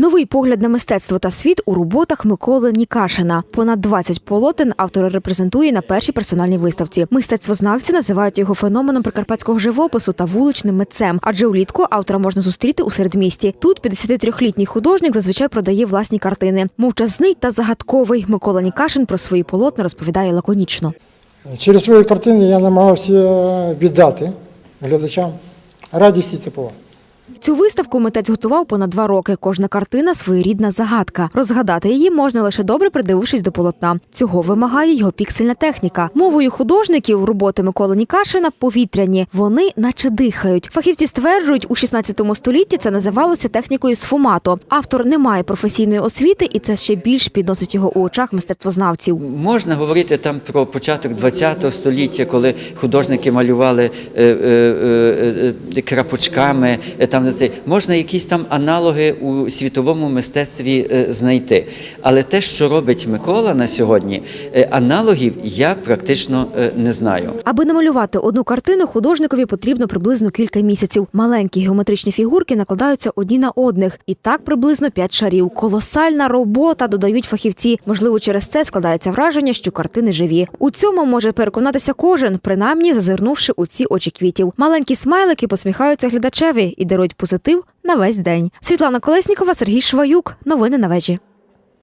Новий погляд на мистецтво та світ у роботах Миколи Нікашина. Понад 20 полотен автор репрезентує на першій персональній виставці. Мистецтвознавці називають його феноменом прикарпатського живопису та вуличним митцем. Адже улітку автора можна зустріти у середмісті. Тут 53-літній художник зазвичай продає власні картини. Мовчазний та загадковий Микола Нікашин про свої полотна розповідає лаконічно. Через свої картини я намагався віддати глядачам радість і тепло. Цю виставку митець готував понад два роки. Кожна картина своєрідна загадка. Розгадати її можна лише добре придивившись до полотна. Цього вимагає його піксельна техніка. Мовою художників роботи Миколи Нікашина повітряні. Вони наче дихають. Фахівці стверджують, у 16 столітті це називалося технікою сфумато. Автор не має професійної освіти, і це ще більш підносить його у очах мистецтвознавців. Можна говорити там про початок ХХ століття, коли художники малювали е, е, е, крапочками. е, Там на цей можна якісь там аналоги у світовому мистецтві е, знайти. Але те, що робить Микола на сьогодні, е, аналогів я практично е, не знаю. Аби намалювати одну картину, художникові потрібно приблизно кілька місяців. Маленькі геометричні фігурки накладаються одні на одних, і так приблизно п'ять шарів. Колосальна робота, додають фахівці. Можливо, через це складається враження, що картини живі. У цьому може переконатися кожен, принаймні зазирнувши у ці очі квітів. Маленькі смайлики посміхаються глядачеві і дарують позитив на весь день. Світлана Колеснікова, Сергій Шваюк. Новини на вежі.